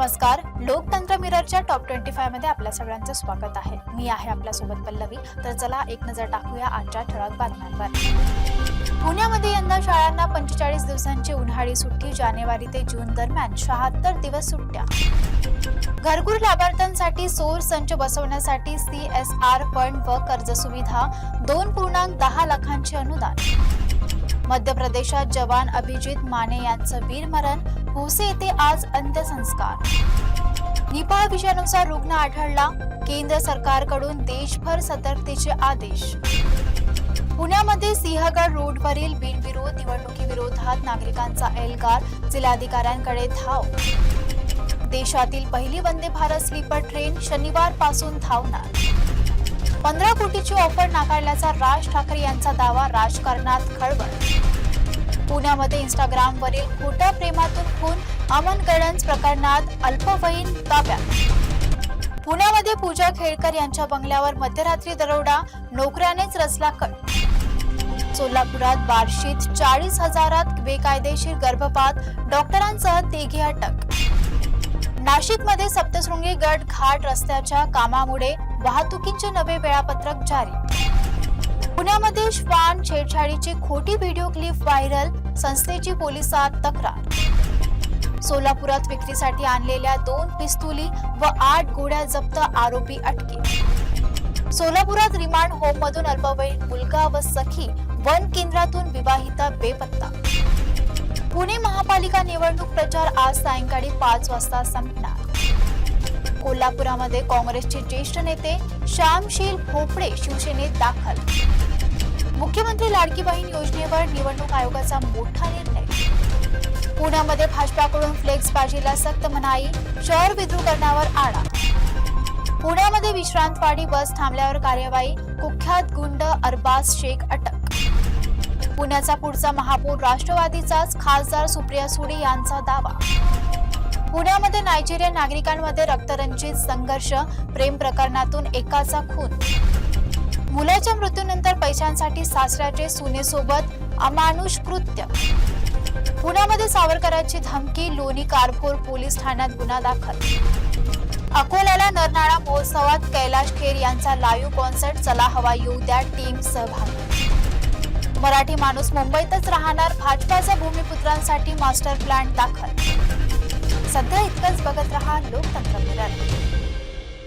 नमस्कार. लोकतंत्र मिररच्या top twenty फायमध्ये आपल्या सगळ्यांचं स्वागत आहे. मी आहे आपल्यासोबत पल्लवी. तर चला एक नजर टाकूया आजच्या ठळक बातम्यांवर. पुण्यामध्ये यंदा शाळांना पंचेचाळीस दिवसांची उन्हाळी सुट्टी जानेवारी ते जून दरम्यान शहात्तर दिवस सुट्ट्या. घरकुल लाभार्थ्यांसाठी सौर संच बसवण्यासाठी सी एस आर फंड व कर्ज सुविधा दोन पूर्णांक दहा लाखांचे अनुदान. मध्य प्रदेशात जवान अभिजित माने यांचं वीरमरण भोसे येथे आज अंत्यसंस्कार. निपाळ विषाणूचा रुग्ण आढळला. केंद्र सरकारकडून देशभर सतर्कतेचे आदेश. पुण्यामध्ये सिंहगड रोडवरील बिनविरोध निवडणुकीविरोधात नागरिकांचा एल्गार जिल्हाधिकाऱ्यांकडे धाव. देशातील पहिली वंदे भारत स्लीपर ट्रेन शनिवारपासून धावणार. पंधरा कोटीची ऑफर नाकारल्याचा राज ठाकरे यांचा दावा राजकारणात खळबळ. पुण्यामध्ये इंस्टाग्रामवरील खोट्या प्रेमातून खून अमन गडन्स प्रकरणात अल्पवयीन ताब्यात. पुण्यामध्ये पूजा खेळकर यांच्या बंगल्यावर मध्यरात्री दरोडा नोकऱ्यानेच रचला कट. सोलापुरात बार्शीत चाळीस हजारात बेकायदेशीर गर्भपात डॉक्टरांसह तिघी अटक. नाशिकमध्ये सप्तशृंगी गड घाट रस्त्याच्या कामामुळे वाहतुकीचे नवे वेळापत्रक जारी. पुण्यामध्ये श्वान छेडछाडीची खोटी व्हिडिओ क्लिप व्हायरल संस्थेची पोलिसात तक्रार. सोलापुरात विक्रीसाठी आणलेल्या दोन पिस्तुली व आठ गोळ्या जप्त आरोपी अटके. सोलापुरात रिमांड होम मधून अल्पवयीन मुलगा व सखी वन केंद्रातून विवाहिता बेपत्ता. पुणे महापालिका निवडणूक प्रचार आज सायंकाळी पाच वाजता संपणार. कोल्हापुरामध्ये काँग्रेसचे ज्येष्ठ नेते श्यामशील भोपळे शिवसेनेत दाखल. मुख्यमंत्री लाडकी बहीण योजनेवर निवडणूक आयोगाचा मोठा निर्णय. पुण्यामध्ये भाजपाकडून फ्लेक्स बाजीला सक्त मनाई शहर विद्रुकरणावर आळा. पुण्यामध्ये विश्रांतवाडी बस थांबल्यावर कार्यवाही कुख्यात गुंड अरबाज शेख अटक. पुण्याचा पुढचा महापौर राष्ट्रवादीचाच खासदार सुप्रिया सुडे यांचा दावा. पुण्यामध्ये नायजेरियन नागरिकांमध्ये रक्तरंजित संघर्ष प्रेम प्रकरणातून एकाचा खून. मुलाच्या मृत्यूनंतर पैशांसाठी सासऱ्याचे सुनेसोबत अमानुष कृत्य. पुण्यामध्ये सावरकरांची धमकी लोणी कारभोर पोलीस ठाण्यात गुन्हा दाखल. अकोल्याला नरनाळा महोत्सवात कैलाश खेर यांचा लाईव्ह कॉन्सर्ट चला हवा येऊ द्या टीम सहभागी. मराठी माणूस मुंबईतच राहणार भाजपाच्या भूमिपुत्रांसाठी मास्टर प्लॅन दाखल. सध्या इतकंच बघत रहा लोकतंत्र मिरर